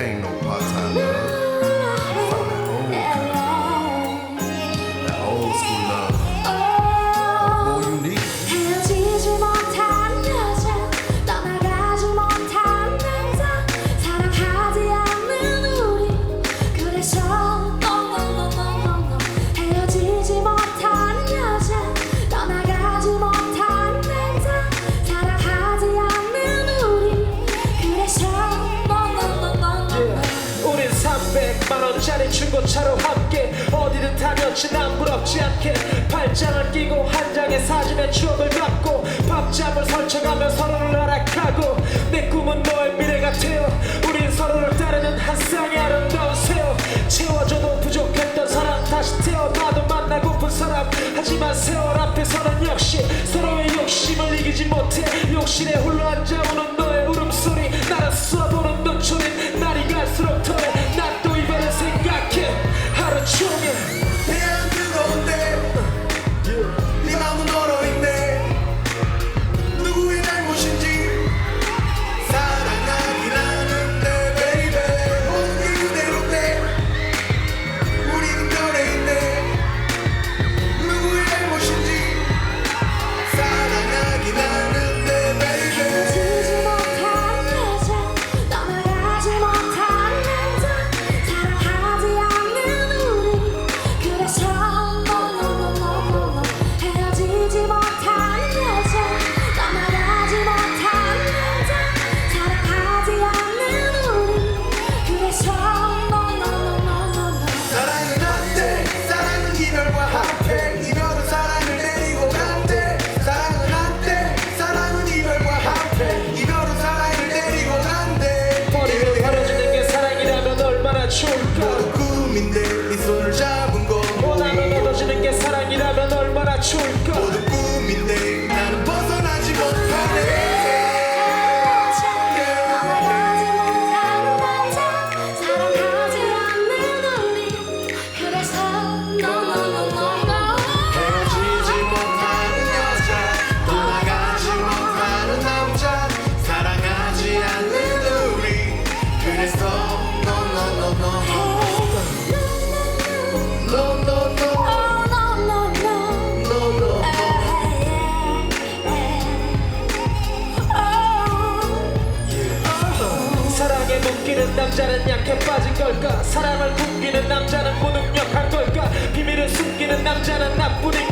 ain't no part-time love. Find that old kind of love. That old school love. Oh, boy, you need it. 헤어지지 못한 여자 떠나가지 못한 남자 사랑하지 않는 우리 그래서 중고차로 함께 어디든 다녔지 난 부럽지 않게 팔짱을 끼고 한 장의 사진에 추억을 담고 밤잠을 설쳐가며 서로를 알아가고 내 꿈은 너의 미래가 되어 우린 서로를 따르는 한 쌍의 아름다운 새어 채워줘도 부족했던 사람 다시 태어나도 만나고픈 사람. 하지만 세월 앞에서는 역시 서로의 욕심을 이기지 못해 욕실에 홀로 앉아 숨기는 남자는 약해 빠진 걸까? 사랑을 굶기는 남자는 무능력한 걸까? 비밀을 숨기는 남자는 나뿐인